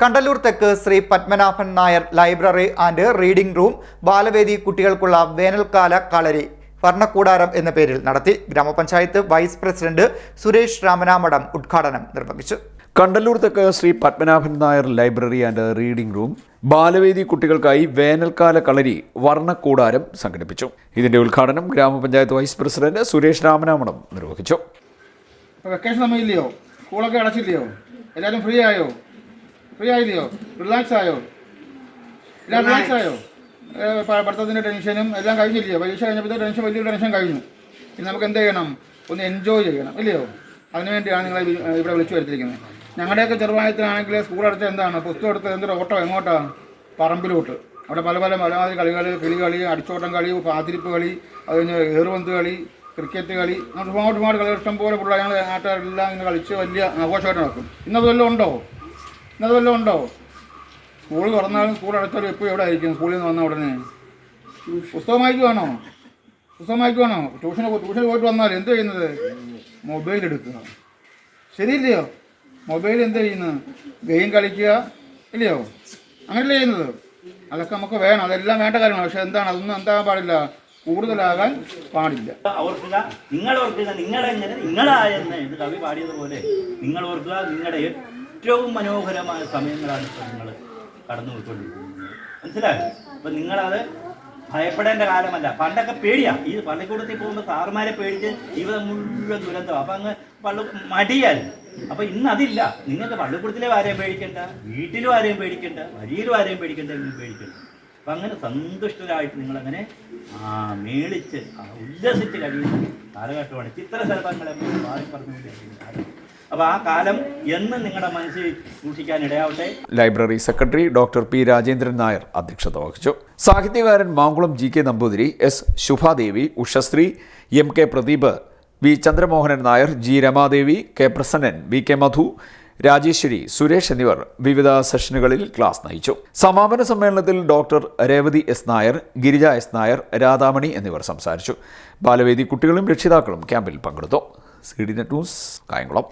കണ്ടല്ലൂർ തെക്ക് Sree Padmanabhan Nair library and reading room Balavedi കുട്ടികൾക്കുള്ള വേനൽക്കാല കളരി വർണക്കൂടാരം എന്ന പേരിൽ നടത്തി ഗ്രാമപഞ്ചായത്ത് വൈസ് പ്രസിഡന്റ് സുരേഷ് രാമനാമടം ഉദ്ഘാടനം നിർവഹിച്ചു. കണ്ടല്ലൂർ തെക്ക് Sree Padmanabhan Nair library and reading room Balavedi കുട്ടികൾക്കായി വേനൽക്കാല കളരി വർണക്കൂടാരം സംഘടിപ്പിച്ചു. ഇതിന്റെ ഉദ്ഘാടനം ഗ്രാമപഞ്ചായത്ത് വൈസ് പ്രസിഡന്റ് സുരേഷ് രാമനാമണം നിർവഹിച്ചു. വെക്കേഷൻ സമയമില്ലയോ? സ്കൂളൊക്കെ അടച്ചില്ലയോ? എല്ലാവരും ഫ്രീ ആയോ? ഫ്രീ ആയില്ലയോ? റിലാക്സ് ആയോ? എല്ലാം റിലാക്സ് ആയോ? പഠിത്തത്തിന്റെ ടെൻഷനും എല്ലാം കഴിഞ്ഞില്ലയോ പരീക്ഷ കഴിഞ്ഞപ്പോൾ ടെൻഷൻ വലിയൊരു ടെൻഷൻ കഴിഞ്ഞു. ഇനി നമുക്ക് എന്ത് ചെയ്യണം? ഒന്ന് എൻജോയ് ചെയ്യണം ഇല്ലയോ? അതിനുവേണ്ടിയാണ് നിങ്ങളെ ഇവിടെ വിളിച്ചു വരുത്തിയിരിക്കുന്നത്. ഞങ്ങളുടെയൊക്കെ ചെറുപ്രായത്തിലാണെങ്കിൽ സ്കൂൾ അടച്ച എന്താണ്? പുസ്തകം എടുത്ത് എന്തൊരു ഓട്ടോ എങ്ങോട്ടാണ് പറമ്പിലോട്ട്. അവിടെ പല പല പലമാതിരി കളികൾ കിളി കളി അടിച്ചോട്ടം കളി പാതിരിപ്പ് കളി അത് കഴിഞ്ഞ് ഏറുപന്ത് കളി ക്രിക്കറ്റ് കളി അങ്ങനെ ഒരുപാട് ഒരുപാട് കളികൾ ഇഷ്ടം പോലെ പിള്ളേർ ഞങ്ങൾ നാട്ടുകാരെല്ലാം ഇങ്ങനെ കളിച്ച് വലിയ ആഘോഷമായിട്ട് നടക്കും. ഇന്നത് വല്ലതും ഉണ്ടോ? ഇന്നത് വല്ലതും ഉണ്ടോ? സ്കൂൾ തുറന്നാലും സ്കൂൾ അടച്ചാലും എപ്പോഴും എവിടെ ആയിരിക്കും? സ്കൂളിൽ നിന്ന് വന്ന ഉടനെ. പുസ്തകം വായിക്കുവാണോ? പുസ്തകം വായിക്കുവാണോ? ട്യൂഷന് ട്യൂഷന് പോയിട്ട് വന്നാൽ എന്ത് ചെയ്യുന്നത്? മൊബൈൽ എടുക്കുക. ശരിയില്ലയോ? മൊബൈൽ എന്ത് ചെയ്യുന്നത് ഗെയിം കളിക്കുക ഇല്ലയോ? അങ്ങനെയല്ലേ ചെയ്യുന്നത്? അതൊക്കെ നമുക്ക് വേണം. അതെല്ലാം വേണ്ട കാര്യമാണ്. പക്ഷെ എന്താണ്? അതൊന്നും എന്താകാൻ പാടില്ല. കൂടുതലാകാൻ പാടില്ല. ഓർക്കുക. നിങ്ങൾ ഓർക്കുക. നിങ്ങളെങ്ങനെ? നിങ്ങളായെന്ന് കവി പാടിയതുപോലെ. നിങ്ങൾ ഓർക്കുക. നിങ്ങളുടെ ഏറ്റവും മനോഹരമായ സമയങ്ങളാണ് ഇപ്പോൾ നിങ്ങൾ കടന്നു പോയിക്കൊണ്ടിരിക്കുന്നത്. മനസ്സിലായോ? അപ്പം നിങ്ങളത് ഭയപ്പെടേണ്ട കാലമല്ല. പണ്ടൊക്കെ പേടിയാ. ഈ പള്ളിക്കൂടത്തിൽ പോകുമ്പോൾ സാറുമാരെ പേടിച്ച് ജീവിതം മുഴുവൻ ദുരന്തം അപ്പം അങ്ങ് പള്ളി മടിയാൽ അപ്പൊ ഇന്ന് അതില്ല. നിങ്ങൾക്ക് പള്ളിക്കൂടത്തിലെ ആരെയും പേടിക്കണ്ട വീട്ടിലും ആരെയും പേടിക്കണ്ട വഴിയിലും ആരെയും പേടിക്കണ്ട എങ്കിലും പേടിക്കണ്ട. അപ്പൊ അങ്ങനെ സന്തുഷ്ടരായിട്ട് നിങ്ങളങ്ങനെ ആ മേളിച്ച് ഉല്ലസിച്ച് കഴിയുന്ന കാലഘട്ടമാണ്. ചിത്രശലഭങ്ങളെ പാടി പറഞ്ഞുകൊണ്ടിരിക്കുന്ന കാലം അപ്പൊ ആ കാലം എന്ന് നിങ്ങളുടെ മനസ്സിൽ സൂക്ഷിക്കാൻ ഇടയാവട്ടെ. Library secretary doctor P Rajendran Nair അധ്യക്ഷത വഹിച്ചു. സാഹിത്യകാരൻ Mankulam G K Namboothiri S Subhadevi Ushasree M K Pradeep V Chandramohanan Nair G Ramadevi K Prasannan V K Madhu Rajeswari Suresh എന്നിവർ വിവിധ സെഷനുകളിൽ ക്ലാസ് നയിച്ചു. സമാപന സമ്മേളനത്തിൽ doctor Revathi S Nair Girija S Nair Radhamani എന്നിവർ സംസാരിച്ചു. ബാലവേദി കുട്ടികളും രക്ഷിതാക്കളും ക്യാമ്പിൽ പങ്കെടുത്തു. C D net news Kayamkulam.